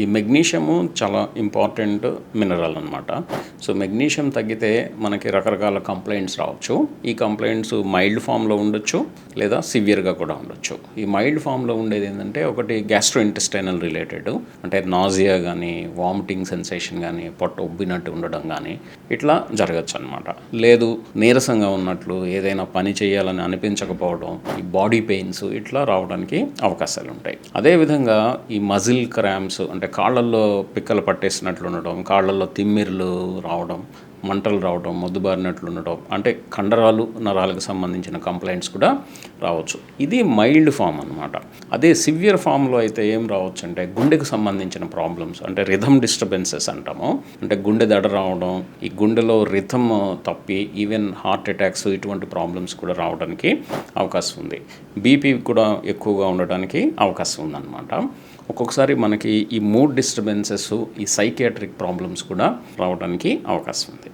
ఈ మెగ్నీషియము చాలా important mineral అనమాట సో మెగ్నీషియం తగ్గితే మనకి రకరకాల కంప్లైంట్స్ రావచ్చు. ఈ కంప్లైంట్స్ మైల్డ్ ఫామ్లో ఉండొచ్చు లేదా సివియర్గా కూడా ఉండొచ్చు. ఈ మైల్డ్ ఫామ్లో ఉండేది ఏంటంటే ఒకటి గ్యాస్ట్రో ఇంటెస్టైనల్ రిలేటెడ్ అంటే నాజియా కానీ వామిటింగ్ సెన్సేషన్ కానీ పొట్ట ఉబ్బినట్టు ఉండడం కానీ ఇట్లా జరగచ్చు అనమాట లేదు నీరసంగా ఉన్నట్లు ఏదైనా పని చేయాలని అనిపించకపోవడం ఈ బాడీ పెయిన్స్ ఇట్లా రావడానికి అవకాశాలు ఉంటాయి అదేవిధంగా ఈ మజిల్ క్రామ్స్ అంటే కాళ్ళల్లో పిక్కలు పట్టేసినట్లు ఉండడం కాళ్ళల్లో తిమ్మిర్లు రావడం మంటలు రావడం మొద్దుబారినట్లు ఉండటం అంటే కండరాలు నరాలకు సంబంధించిన కంప్లైంట్స్ కూడా రావచ్చు. ఇది మైల్డ్ ఫామ్ అనమాట అదే సివియర్ ఫామ్లో అయితే ఏం రావచ్చు అంటే గుండెకు సంబంధించిన ప్రాబ్లమ్స్ అంటే రిథమ్ డిస్టర్బెన్సెస్ అంటాము. అంటే గుండె దడ రావడం ఈ గుండెలో రిథమ్ తప్పి ఈవెన్ హార్ట్ అటాక్స్ ఇటువంటి ప్రాబ్లమ్స్ కూడా రావడానికి అవకాశం ఉంది. బీపీ కూడా ఎక్కువగా ఉండడానికి అవకాశం ఉందన్నమాట. ఒక్కొక్కసారి మనకి ఈ మూడ్ డిస్టర్బెన్సెస్ ఈ సైకియాట్రిక్ ప్రాబ్లమ్స్ కూడా రావడానికి అవకాశం ఉంది.